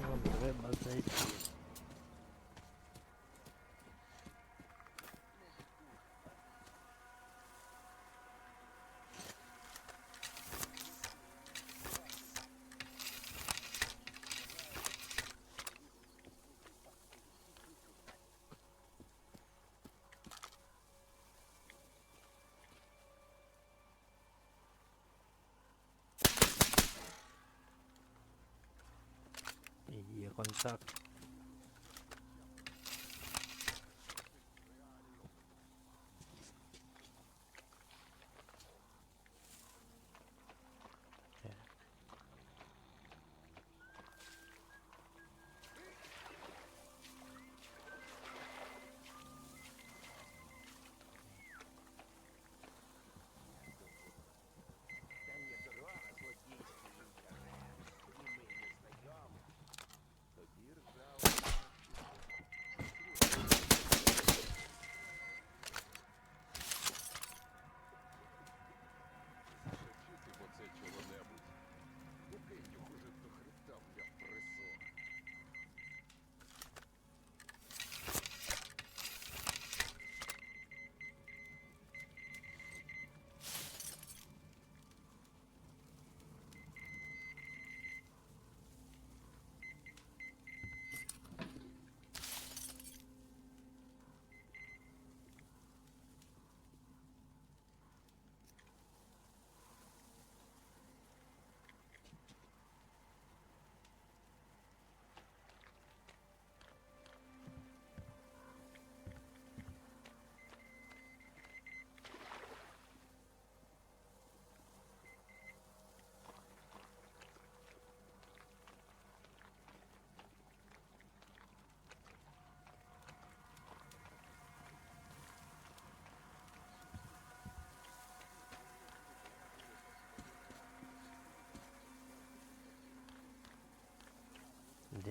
нам треба contact.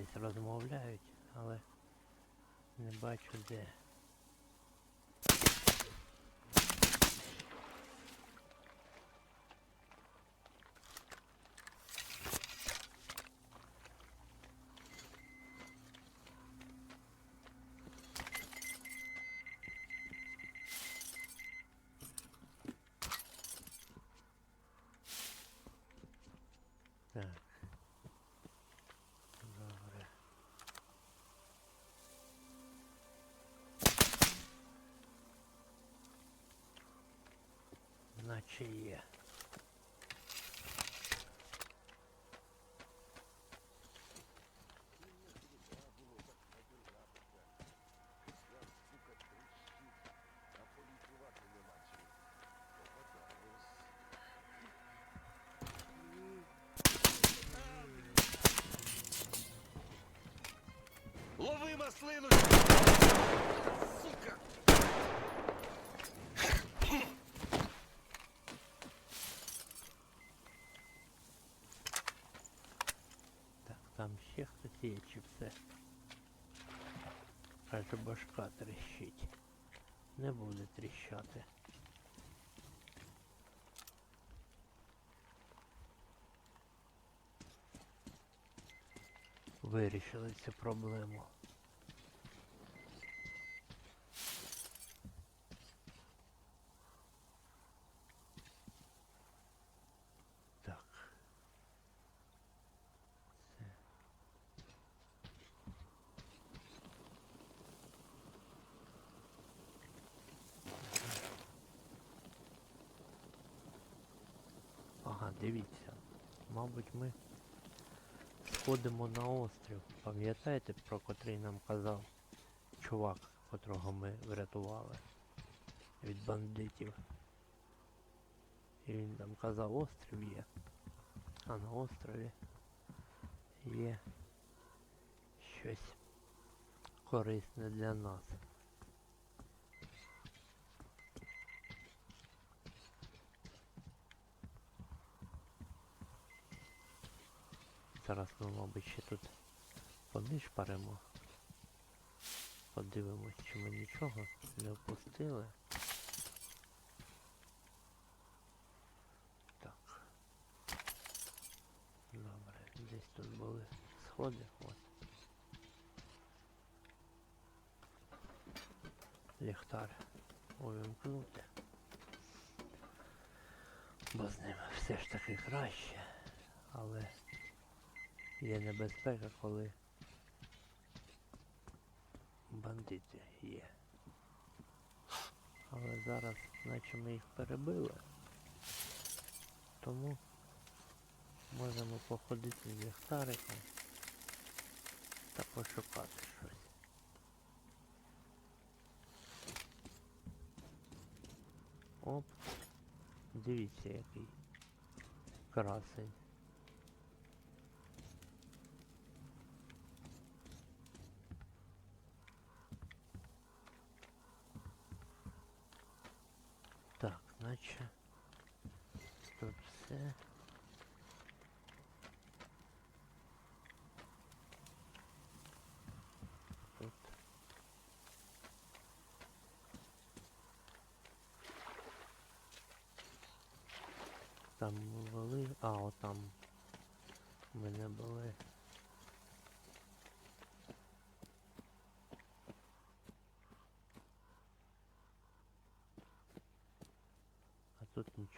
Десь розмовляють, але не бачу де. Наче є. А полікувати нема чим. Попадалось. Лови маслину! Сука! Так, там ще чи все. Каже, башка тріщить. Не буде тріщати. Вирішили цю проблему. Так. Це. Ага, дивіться. Мабуть, ми сходимо на острів. Пам'ятаєте, про котрий нам казав чувак, котрого ми врятували від бандитів. І він там казав, острів є. А на острові є щось корисне для нас. Зараз ми, мабуть, ще тут поміж паримо. Подивимось, чи ми нічого не опустили. Так. Добре, десь тут були сходи. От. Ліхтар увімкнути. Бо з ним все ж таки краще, але є небезпека, коли бандити є. Але зараз наче ми їх перебили. Тому можемо походити з ліхтариком та пошукати щось. Оп. Дивіться який красень. Так, наче тут все. Тут. Там були. А, отам ми не були.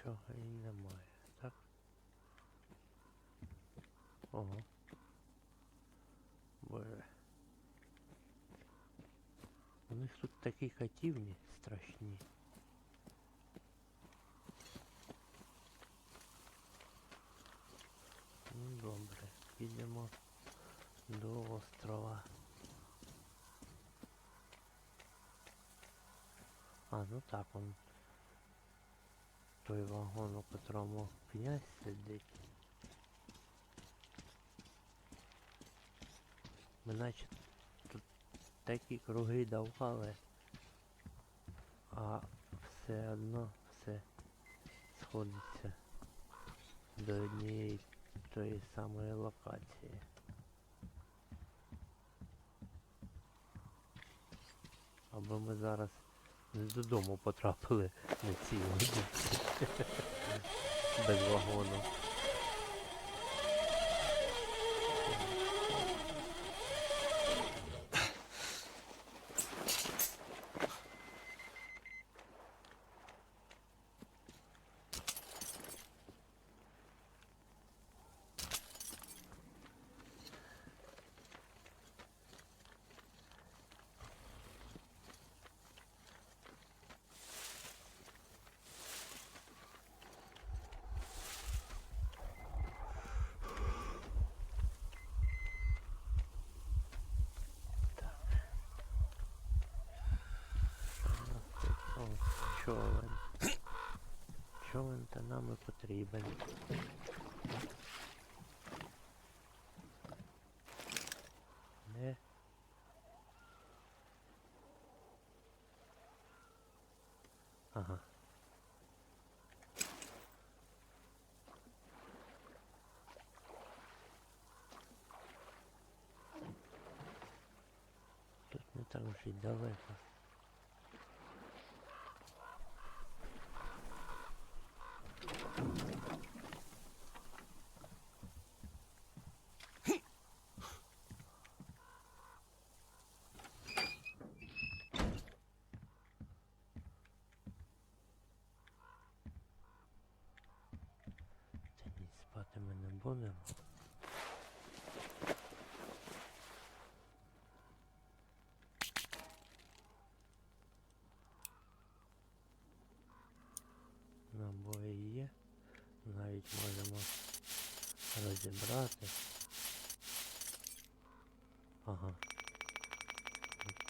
нічого і немає, так? Ого. Боже. У них тут такі катівні страшні. Ну добре, підемо до острова. А, ну так он. Той вагон, у котрому князь сидить. Ми наче тут такі круги давали, а все одно все сходиться до однієї тої самої локації. Аби ми зараз не додому потрапили на цій воді. Без вагону. О, човен. Човен та нам і потрібен. Не. Ага. Тут не так вже й далеко. Та ні, будемо. Набої є. Навіть можемо розібрати. Ага.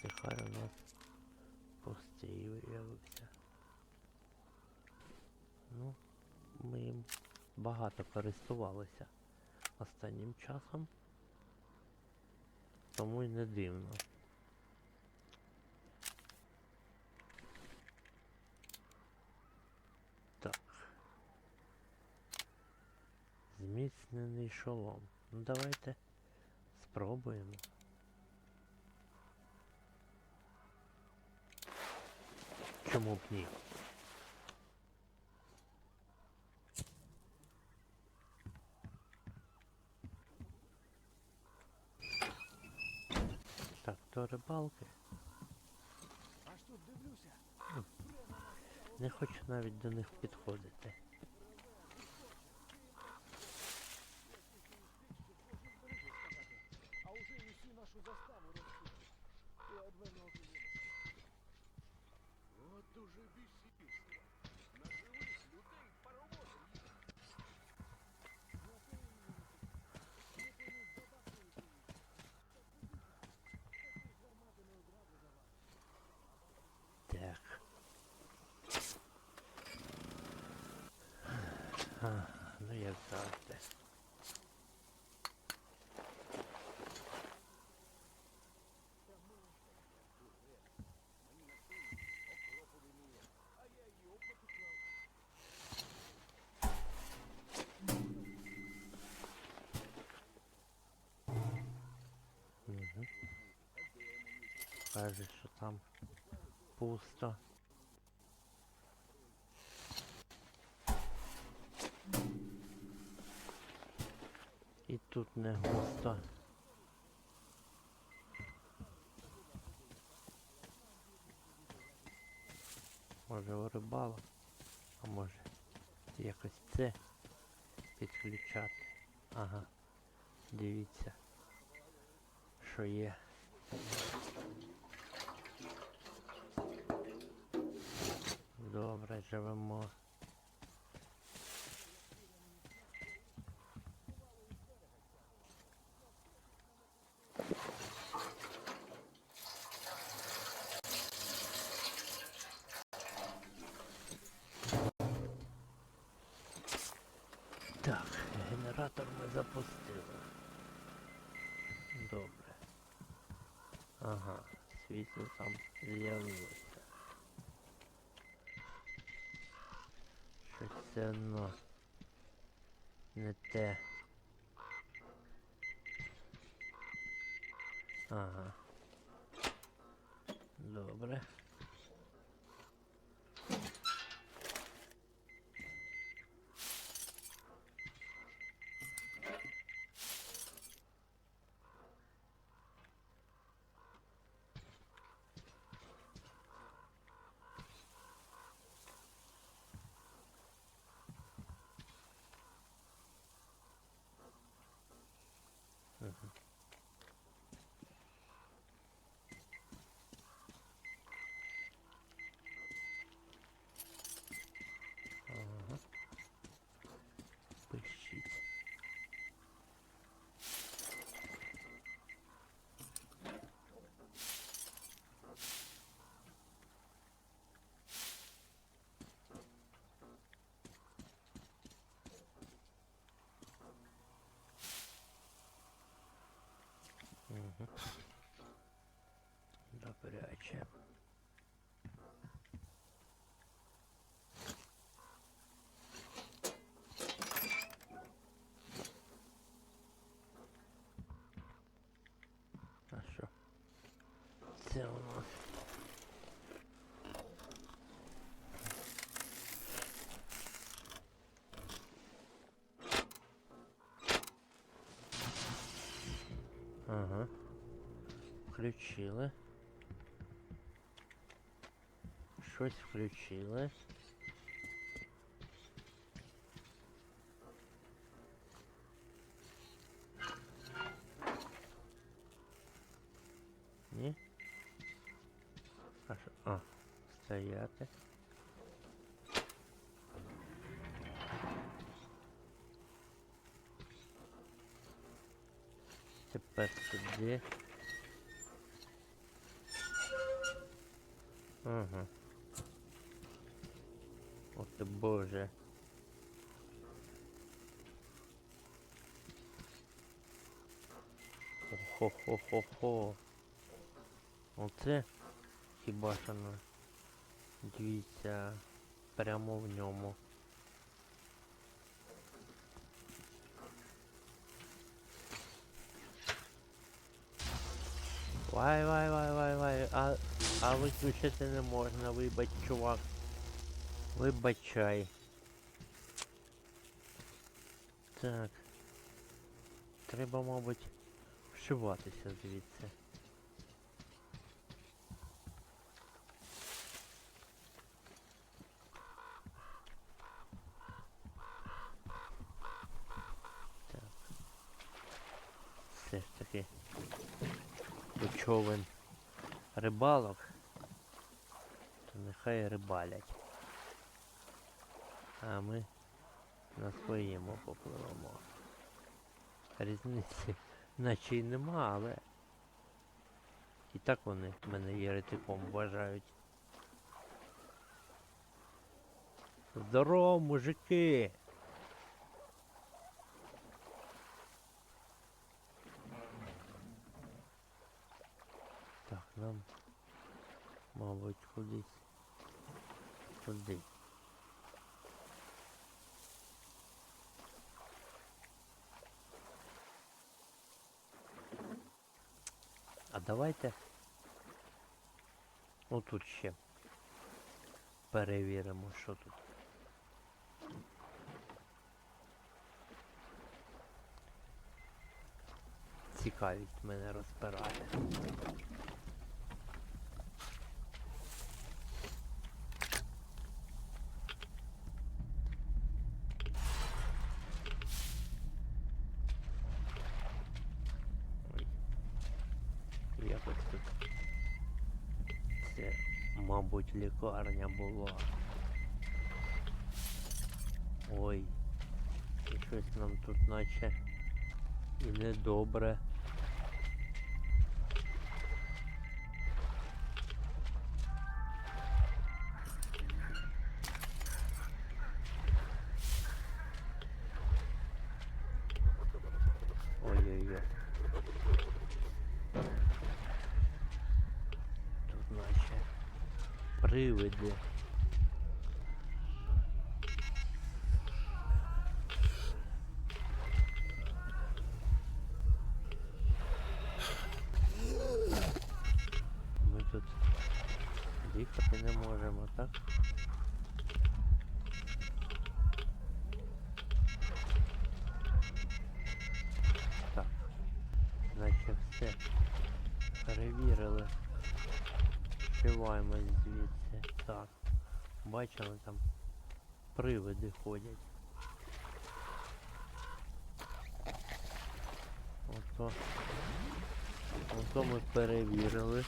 Нехай у нас пустий виявився. Ну, ми їм багато користувалися останнім часом. Тому й не дивно. Так. Зміцнений шолом. Ну давайте спробуємо. Чому б ні? до рибалки. Не хочу навіть до них підходити. Ну як завжди. Каже, що там пусто. І тут не густо. Може у рибалок, а може якось це підключати. Ага. Дивіться, що є. Добре, живемо. Так, генератор ми запустили. Добре. Ага, там з'явилося. Щось все одно не те. Ага. Добре. Добряче. А що? Це у нас. Ага. Включили. Щось включили. Ні? А що? А, стояти. Тепер сюди. Ага. О ти боже. Хо-хо-хо-хо. Оце хіба що на дивіться прямо в ньому. Вай, вай, вай, вай, вай, а, а виключити не можна, вибач, чувак. Вибачай. Так. Треба, мабуть, вшиватися, звідси. Так. Все ж таки кочовен рибалок, то нехай рибалять. А ми на своєму попливемо. Різниці наче й нема, але і так вони мене єретиком вважають. Здорово, мужики! Так, нам, мабуть, кудись. Туди. Давайте. отут ще перевіримо, що тут. Цікавість мене розпирає. Ой. Якось тут. Це, лікарня була. Ой. Щось нам тут наче і недобре. Все перевірили. Вшиваємось звідси. Так. Бачили там привиди ходять. Ото. Ото ми перевірили.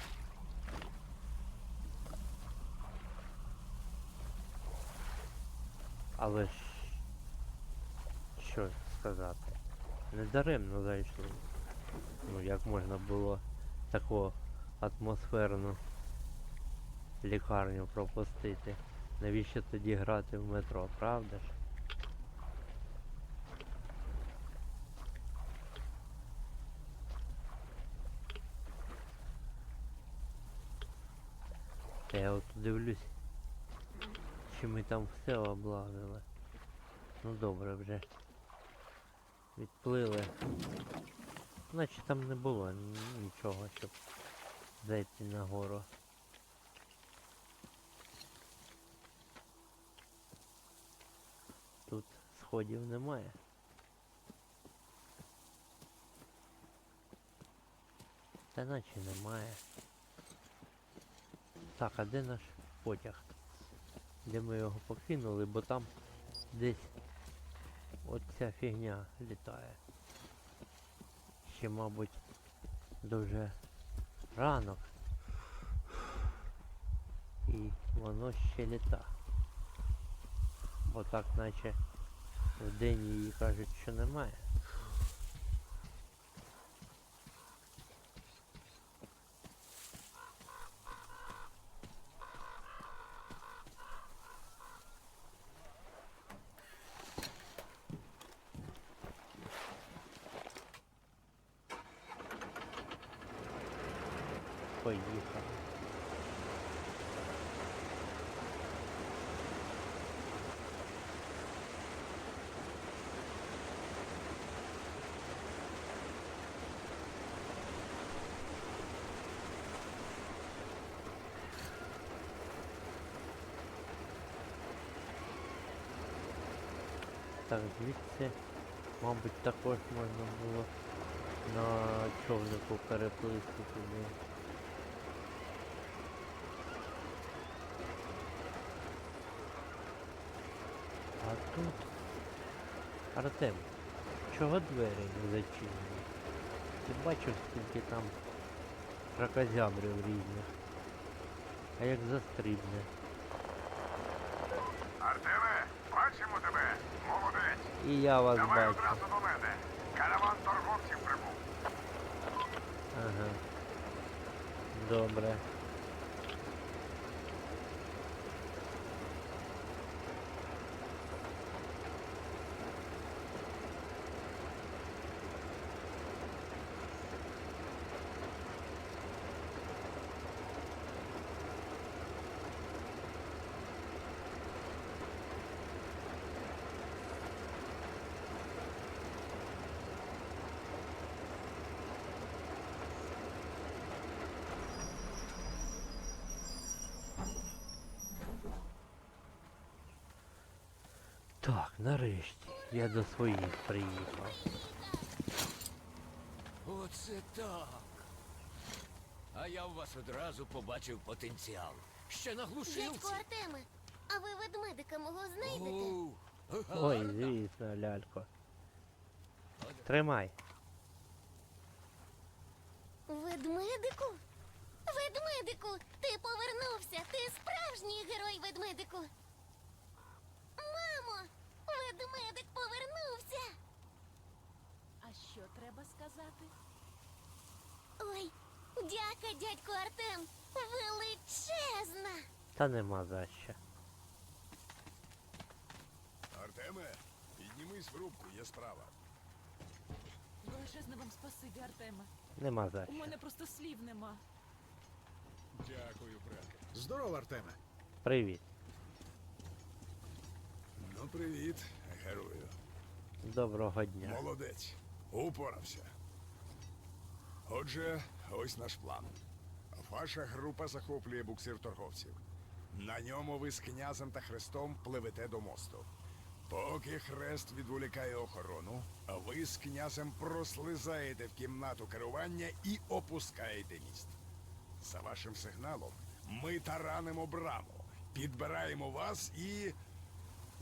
Але ж що сказати? Недаремно зайшли. Ну як можна було таку атмосферну лікарню пропустити? Навіщо тоді грати в метро, правда ж? Та я от дивлюсь, чи ми там все облазили. Ну добре вже. Відплили. Значить там не було нічого, щоб зайти нагору. Тут сходів немає. Та наче немає. Так, а де наш потяг? Де ми його покинули, бо там десь оця фігня літає. Ще, мабуть, дуже ранок. І воно ще літа. Бо так наче в день її кажуть, що немає. Так, звідси, мабуть, також можна було на човнику переплисти туди. А тут... Артем, чого двері не зачинені? Ти бачив, скільки там ракозябрів різних. А як застрібне. Артеме, бачимо тебе. Молодець. І я вас Давай бачу. одразу до мене. Караван торговців прибув. Ага. Добре. Так, нарешті. Я до своїх приїхав. Оце так. А я в вас одразу побачив потенціал. Ще Дядько наглушився. Артеме, а ви ведмедика мого знайдете? Оу, Ой, гарно. звісно, лялько. Тримай. Ведмедику? Ведмедику, ти повернувся! Ти справжній герой ведмедику! Ведмедик повернувся! А що треба сказати? Ой, дяка, дядько Артем! Величезна! Та нема за що. Артеме, піднімись в рубку, є справа. Величезне вам спасибі, Артеме. Нема за У що. мене просто слів нема. Дякую, брате. Здорово, Артеме. Привіт. Ну, привіт, герою. Доброго дня. Молодець. Упорався. Отже, ось наш план. Ваша група захоплює буксир торговців. На ньому ви з князем та хрестом пливете до мосту. Поки хрест відволікає охорону, ви з князем прослизаєте в кімнату керування і опускаєте міст. За вашим сигналом ми таранимо браму, підбираємо вас і.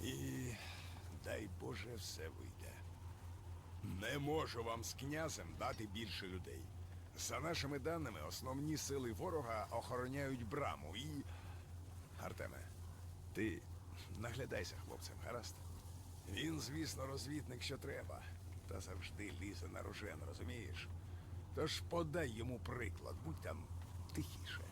І. дай Боже, все вийде. Не можу вам з князем дати більше людей. За нашими даними, основні сили ворога охороняють браму і. Артеме, ти наглядайся хлопцем, гаразд? Він, звісно, розвідник, що треба, та завжди лізе на рожен, розумієш? Тож подай йому приклад, будь там тихіше.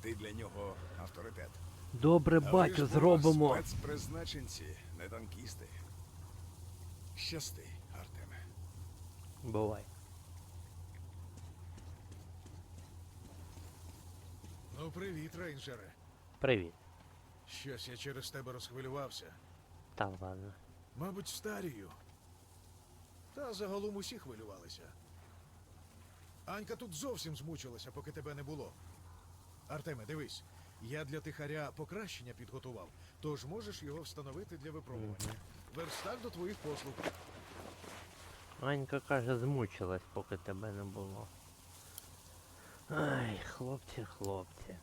Ти для нього авторитет. Добре, А ви ж, батю, зробимо. Спецпризначенці, не танкісти. Щасти, Артеме. Бувай. Ну, привіт, рейнджере. Привіт. Щось я через тебе розхвилювався. Та ладно. Мабуть, старію. Та загалом усі хвилювалися. Анька тут зовсім змучилася, поки тебе не було. Артеме, дивись, я для тихаря покращення підготував, тож можеш його встановити для випробування. Верстак до твоїх послуг. Анька каже, змучилась, поки тебе не було. Ай, хлопці, хлопці.